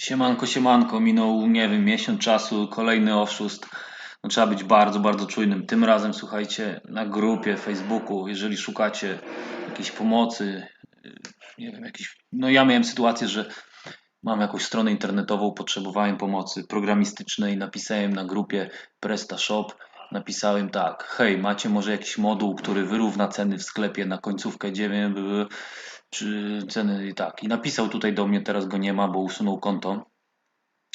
Siemanko, siemanko, minął, nie wiem, miesiąc czasu, kolejny oszust. No, trzeba być bardzo, bardzo czujnym. Tym razem, słuchajcie, na grupie Facebooku, jeżeli szukacie jakiejś pomocy, nie wiem, jakiś... No ja miałem sytuację, że mam jakąś stronę internetową, potrzebowałem pomocy programistycznej, napisałem na grupie PrestaShop, napisałem tak, hej, macie może jakiś moduł, który wyrówna ceny w sklepie na końcówkę 9, czy ceny i tak. I napisał tutaj do mnie, teraz go nie ma, bo usunął konto,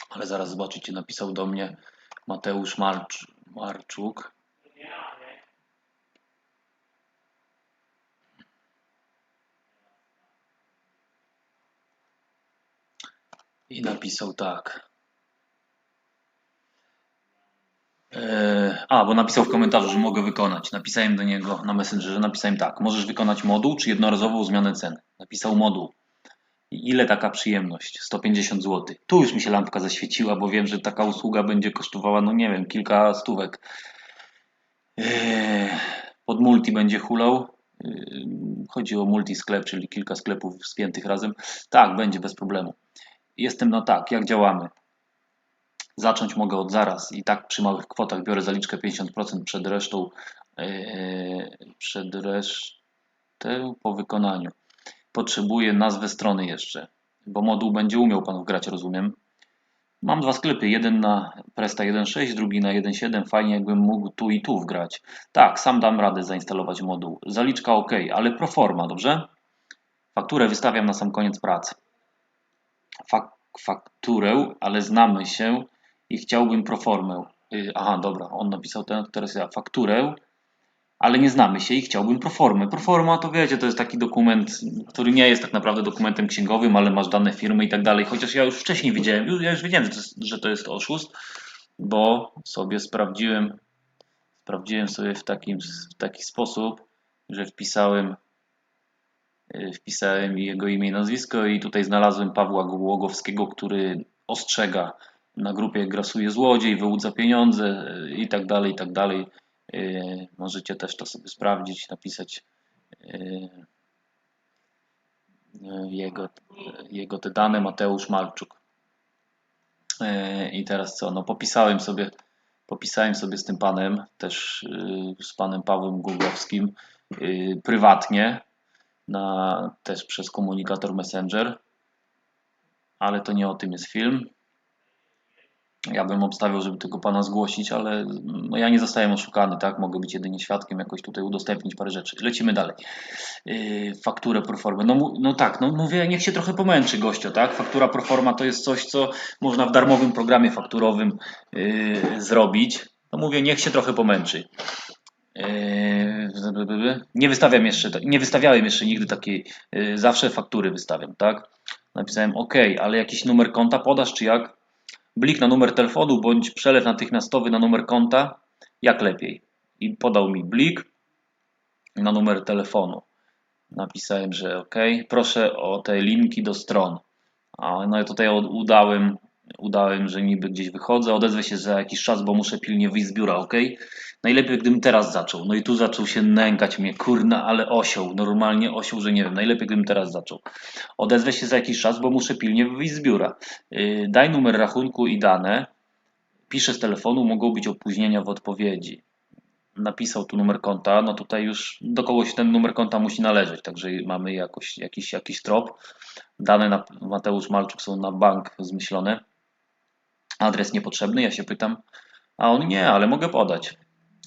ale zaraz zobaczycie, napisał do mnie Mateusz Marcz, Marczuk. I napisał tak. A, bo napisał w komentarzu, że mogę wykonać. Napisałem do niego na Messengerze, napisałem tak. Możesz wykonać moduł czy jednorazową zmianę ceny? Napisał moduł. Ile taka przyjemność? 150 zł. Tu już mi się lampka zaświeciła, bo wiem, że taka usługa będzie kosztowała, no nie wiem, kilka stówek. Eee, Pod multi będzie hulał. Eee, Chodzi o multi sklep, czyli kilka sklepów spiętych razem. Tak, będzie bez problemu. Jestem no tak, jak działamy? Zacząć mogę od zaraz i tak przy małych kwotach biorę zaliczkę 50% przed resztą, yy, przed resztę po wykonaniu. Potrzebuję nazwę strony jeszcze, bo moduł będzie umiał Pan wgrać, rozumiem. Mam dwa sklepy, jeden na Presta 1.6, drugi na 1.7. Fajnie jakbym mógł tu i tu wgrać. Tak, sam dam radę zainstalować moduł. Zaliczka ok, ale proforma, dobrze? Fakturę wystawiam na sam koniec pracy. Fak fakturę, ale znamy się i chciałbym proformę. Yy, aha, dobra, on napisał ten, teraz ja. Fakturę, ale nie znamy się i chciałbym proformę. Proforma to wiecie, to jest taki dokument, który nie jest tak naprawdę dokumentem księgowym, ale masz dane firmy i tak dalej. Chociaż ja już wcześniej widziałem, ja już wiedziałem, że to jest, że to jest oszust, bo sobie sprawdziłem, sprawdziłem sobie w, takim, w taki sposób, że wpisałem y, wpisałem jego imię i nazwisko i tutaj znalazłem Pawła Głogowskiego, który ostrzega na grupie grasuje złodziej, wyłudza pieniądze y, i tak dalej, i tak dalej. Y, Możecie też to sobie sprawdzić, napisać y, jego, jego te dane, Mateusz Malczuk. I teraz co? No popisałem sobie, popisałem sobie z tym panem, też z panem Pawłem Głogowskim y, prywatnie, na, też przez komunikator Messenger, ale to nie o tym jest film. Ja bym obstawiał, żeby tego pana zgłosić, ale no ja nie zostałem oszukany, tak? Mogę być jedynie świadkiem, jakoś tutaj udostępnić parę rzeczy. Lecimy dalej. Yy, fakturę proformę. No, no tak, no mówię, niech się trochę pomęczy gościo, tak? Faktura proforma to jest coś, co można w darmowym programie fakturowym yy, zrobić. No mówię, niech się trochę pomęczy. Yy, Nie wystawiam jeszcze, nie wystawiałem jeszcze nigdy takiej, yy, zawsze faktury wystawiam, tak? Napisałem OK, ale jakiś numer konta podasz, czy jak? Blik na numer telefonu bądź przelew natychmiastowy na numer konta, jak lepiej. I podał mi blik na numer telefonu. Napisałem, że OK, proszę o te linki do stron. A no i tutaj udałem, udałem, że niby gdzieś wychodzę, odezwę się za jakiś czas, bo muszę pilnie wyjść z biura, OK? Najlepiej gdybym teraz zaczął. No i tu zaczął się nękać mnie, kurna, ale osioł, normalnie osioł, że nie wiem, najlepiej gdybym teraz zaczął. Odezwę się za jakiś czas, bo muszę pilnie wyjść z biura. Yy, daj numer rachunku i dane. Piszę z telefonu, mogą być opóźnienia w odpowiedzi. Napisał tu numer konta, no tutaj już do kogoś ten numer konta musi należeć, także mamy jakoś, jakiś, jakiś trop. Dane na Mateusz Malczuk są na bank zmyślone. Adres niepotrzebny, ja się pytam, a on nie, ale mogę podać.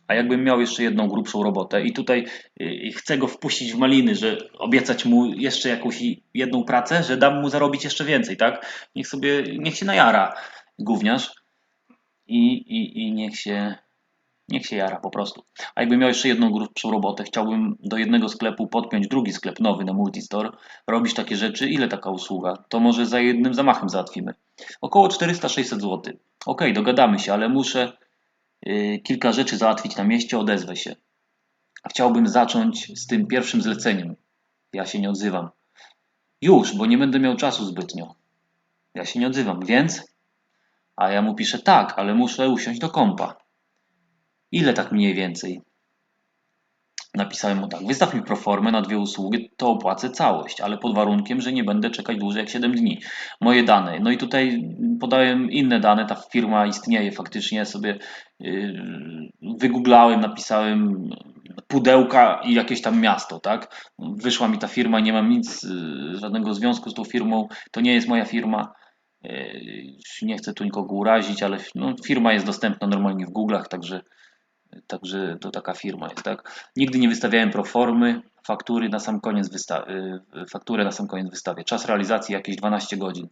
A jakbym miał jeszcze jedną grubszą robotę i tutaj y, chcę go wpuścić w maliny, że obiecać mu jeszcze jakąś jedną pracę, że dam mu zarobić jeszcze więcej, tak? Niech sobie, niech się najara gówniarz i, i, i niech się niech się jara po prostu. A jakbym miał jeszcze jedną grubszą robotę, chciałbym do jednego sklepu podpiąć drugi sklep nowy na Multistore, robić takie rzeczy, ile taka usługa? To może za jednym zamachem załatwimy. Około 400-600 zł. Okej, dogadamy się, ale muszę y, kilka rzeczy załatwić na mieście, odezwę się. Chciałbym zacząć z tym pierwszym zleceniem. Ja się nie odzywam. Już, bo nie będę miał czasu zbytnio. Ja się nie odzywam, więc? A ja mu piszę tak, ale muszę usiąść do kompa. Ile tak mniej więcej? Napisałem mu tak, wystaw mi proformę na dwie usługi, to opłacę całość, ale pod warunkiem, że nie będę czekać dłużej jak 7 dni. Moje dane. No i tutaj podałem inne dane, ta firma istnieje faktycznie, sobie yy, wygooglałem, napisałem pudełka i jakieś tam miasto, tak? Wyszła mi ta firma, nie mam nic, yy, żadnego związku z tą firmą, to nie jest moja firma. Yy, Nie chcę tu nikogo urazić, ale no, firma jest dostępna normalnie w Google'ach, także Także to taka firma jest, tak? Nigdy nie wystawiałem proformy, faktury na sam koniec wysta y, fakturę na sam koniec wystawię. Czas realizacji jakieś 12 godzin.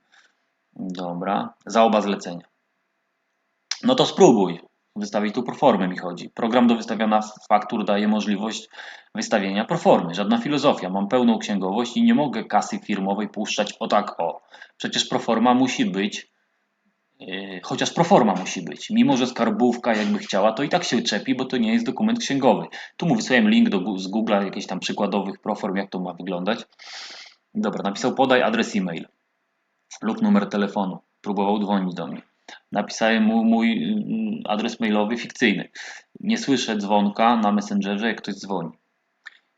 Dobra, za oba zlecenia. No to spróbuj. Wystawić tu proformę mi chodzi. Program do wystawiania faktur daje możliwość wystawienia proformy. Żadna filozofia. Mam pełną księgowość i nie mogę kasy firmowej puszczać o tak o. Przecież proforma musi być chociaż proforma musi być. Mimo, że skarbówka jakby chciała, to i tak się czepi, bo to nie jest dokument księgowy. Tu mu wysłałem link do, z Google'a jakichś tam przykładowych proform, jak to ma wyglądać. Dobra, napisał podaj adres e-mail lub numer telefonu. Próbował dzwonić do mnie. Napisałem mu mój mm, adres mailowy fikcyjny. Nie słyszę dzwonka na Messengerze, jak ktoś dzwoni.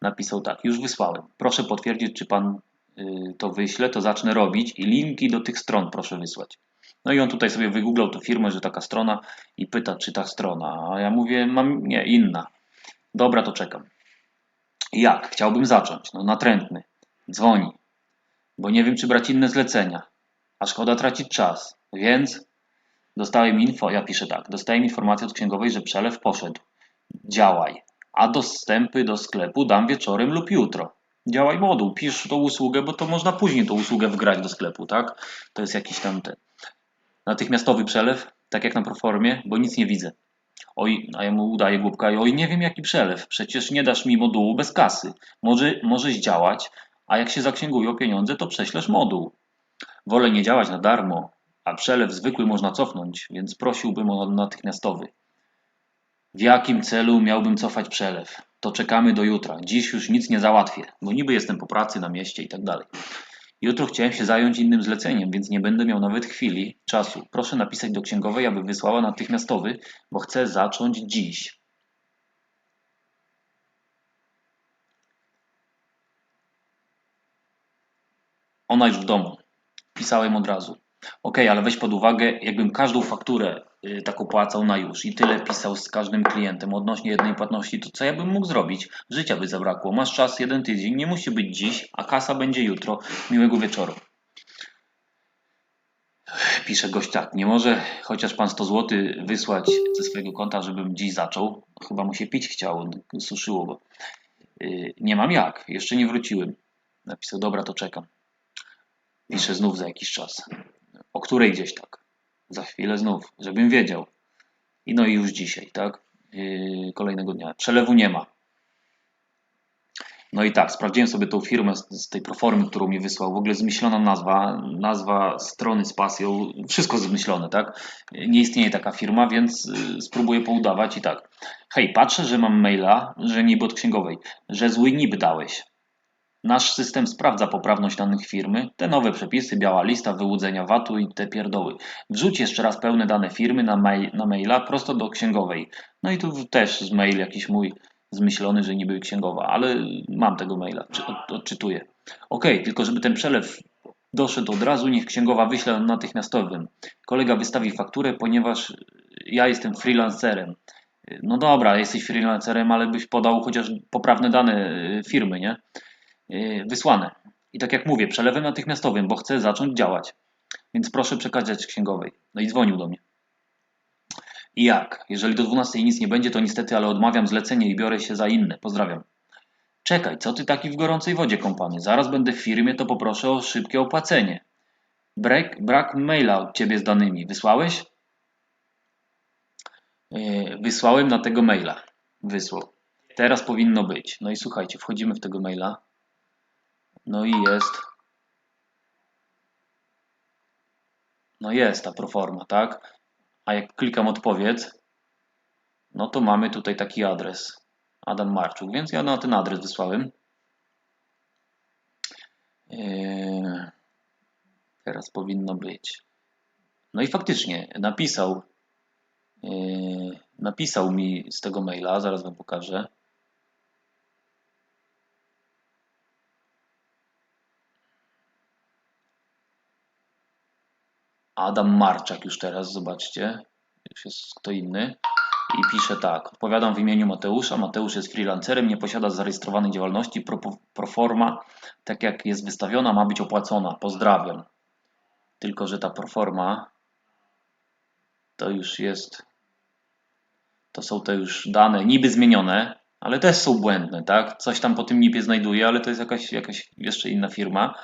Napisał tak, już wysłałem. Proszę potwierdzić, czy pan y, to wyśle, to zacznę robić i linki do tych stron proszę wysłać. No i on tutaj sobie wygooglał tą firmę, że taka strona i pyta, czy ta strona. A ja mówię, mam nie, inna. Dobra, to czekam. Jak? Chciałbym zacząć. No natrętny. Dzwoni. Bo nie wiem, czy brać inne zlecenia. A szkoda tracić czas. Więc dostałem info, ja piszę tak, dostałem informację od księgowej, że przelew poszedł. Działaj. A dostępy do sklepu dam wieczorem lub jutro. Działaj moduł, pisz tą usługę, bo to można później tą usługę wgrać do sklepu, tak? To jest jakiś tam ten natychmiastowy przelew, tak jak na proformie, bo nic nie widzę. Oj, a ja mu udaję głupka oj, nie wiem jaki przelew, przecież nie dasz mi modułu bez kasy. Może, możesz działać, a jak się zaksięgują pieniądze, to prześlesz moduł. Wolę nie działać na darmo, a przelew zwykły można cofnąć, więc prosiłbym o natychmiastowy. W jakim celu miałbym cofać przelew? To czekamy do jutra. Dziś już nic nie załatwię, bo niby jestem po pracy na mieście i tak dalej. Jutro chciałem się zająć innym zleceniem, więc nie będę miał nawet chwili czasu. Proszę napisać do księgowej, aby wysłała natychmiastowy, bo chcę zacząć dziś. Ona już w domu. Pisałem od razu. Ok, ale weź pod uwagę, jakbym każdą fakturę y, tak opłacał na już i tyle pisał z każdym klientem odnośnie jednej płatności, to co ja bym mógł zrobić? Życia by zabrakło. Masz czas jeden tydzień, nie musi być dziś, a kasa będzie jutro. Miłego wieczoru. Pisze gość tak, nie może chociaż pan 100 zł wysłać ze swojego konta, żebym dziś zaczął. Chyba mu się pić chciało, suszyło go. Yy, nie mam jak, jeszcze nie wróciłem. Napisał, dobra, to czekam. Pisze znów za jakiś czas. O której gdzieś tak? Za chwilę znów, żebym wiedział. I no i już dzisiaj, tak? Yy, kolejnego dnia. Przelewu nie ma. No i tak, sprawdziłem sobie tą firmę z, tej proformy, którą mi wysłał. W ogóle zmyślona nazwa, nazwa strony z pasją, wszystko zmyślone, tak? Nie istnieje taka firma, więc yy, spróbuję poudawać i tak. Hej, patrzę, że mam maila, że niby od księgowej, że zły niby dałeś. Nasz system sprawdza poprawność danych firmy, te nowe przepisy, biała lista, wyłudzenia VAT-u i te pierdoły. Wrzuć jeszcze raz pełne dane firmy na, mail, na maila prosto do księgowej. No i tu też z mail jakiś mój zmyślony, że niby księgowa, ale mam tego maila, od, odczytuję. Ok, tylko żeby ten przelew doszedł od razu, niech księgowa wyśle natychmiastowym. Kolega wystawi fakturę, ponieważ ja jestem freelancerem. No dobra, jesteś freelancerem, ale byś podał chociaż poprawne dane y, firmy, nie? Y, wysłane. I tak jak mówię, przelewem natychmiastowym, bo chcę zacząć działać. Więc proszę przekazać księgowej. No i dzwonił do mnie. I jak? Jeżeli do 12 nic nie będzie, to niestety, ale odmawiam zlecenie i biorę się za inne. Pozdrawiam. Czekaj, co ty taki w gorącej wodzie kąpany? Zaraz będę w firmie, to poproszę o szybkie opłacenie. Brak, brak maila od ciebie z danymi. Wysłałeś? Yy, wysłałem na tego maila. Wysłał. Teraz powinno być. No i słuchajcie, wchodzimy w tego maila. No i jest. No jest ta proforma, tak? A jak klikam odpowiedz, no to mamy tutaj taki adres. Adam Marczuk, więc ja na ten adres wysłałem. Yy, teraz powinno być. No i faktycznie napisał, yy, napisał mi z tego maila, zaraz wam pokażę. Adam Marczak już teraz, zobaczcie. Już jest kto inny. I pisze tak. Odpowiadam w imieniu Mateusza. Mateusz jest freelancerem, nie posiada zarejestrowanej działalności. Pro, proforma, tak jak jest wystawiona, ma być opłacona. Pozdrawiam. Tylko, że ta proforma to już jest. To są te już dane niby zmienione, ale też są błędne, tak? Coś tam po tym NIP-ie znajduje, ale to jest jakaś, jakaś jeszcze inna firma.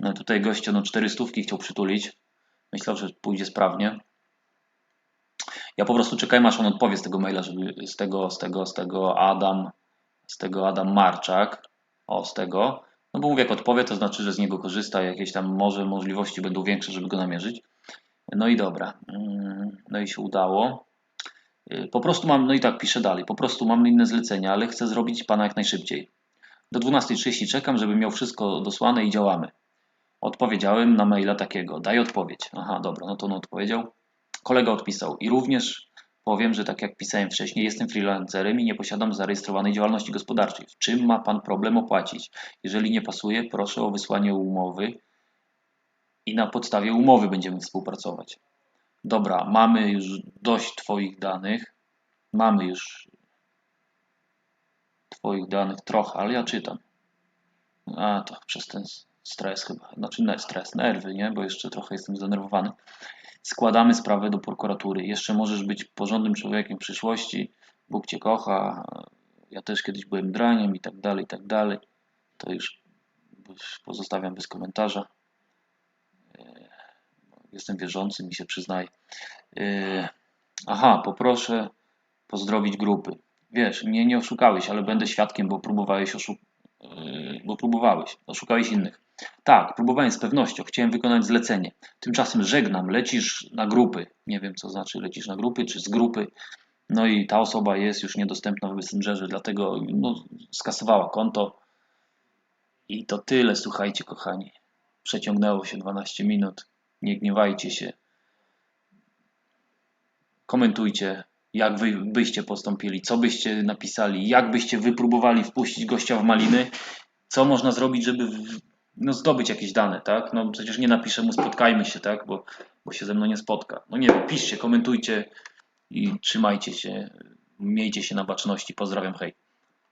No tutaj gościo no 400 chciał przytulić. Myślał, że pójdzie sprawnie. Ja po prostu czekałem, aż on odpowie z tego maila, żeby z tego, z tego, z tego Adam, z tego Adam Marczak, o, z tego, no bo mówię, jak odpowie, to znaczy, że z niego korzysta, jakieś tam może możliwości będą większe, żeby go namierzyć. No i dobra, Mm, no i się udało. Y, Po prostu mam, no i tak piszę dalej, po prostu mam inne zlecenia, ale chcę zrobić pana jak najszybciej. Do 12.30 czekam, żeby miał wszystko dosłane i działamy. Odpowiedziałem na maila takiego, daj odpowiedź. Aha, dobra, no to on odpowiedział. Kolega odpisał i również powiem, że tak jak pisałem wcześniej, jestem freelancerem i nie posiadam zarejestrowanej działalności gospodarczej. W czym ma Pan problem opłacić? Jeżeli nie pasuje, proszę o wysłanie umowy i na podstawie umowy będziemy współpracować. Dobra, mamy już dość Twoich danych. Mamy już Twoich danych trochę, ale ja czytam. A, to przez ten stres chyba. Znaczy nie stres, nerwy, nie? Bo jeszcze trochę jestem zdenerwowany. Składamy sprawę do prokuratury. Jeszcze możesz być porządnym człowiekiem w przyszłości. Bóg Cię kocha. Ja też kiedyś byłem draniem i tak dalej, i tak dalej. To już pozostawiam bez komentarza. E, Jestem wierzący, mi się przyznaje. E, Aha, poproszę pozdrowić grupy. Wiesz, mnie nie oszukałeś, ale będę świadkiem, bo próbowałeś oszu... bo próbowałeś, oszukałeś innych. Tak, próbowałem z pewnością, chciałem wykonać zlecenie. Tymczasem żegnam, lecisz na grupy. Nie wiem, co znaczy lecisz na grupy, czy z grupy. No i ta osoba jest już niedostępna w Messengerze, dlatego no, skasowała konto. I to tyle, słuchajcie, kochani. Przeciągnęło się 12 minut. Nie gniewajcie się. Komentujcie, jak wy byście postąpili, co byście napisali, jak byście wypróbowali wpuścić gościa w maliny, co można zrobić, żeby w- no, zdobyć jakieś dane, tak? No przecież nie napiszę mu spotkajmy się, tak? Bo, bo się ze mną nie spotka. No nie wiem, piszcie, komentujcie i trzymajcie się. Miejcie się na baczności. Pozdrawiam, hej.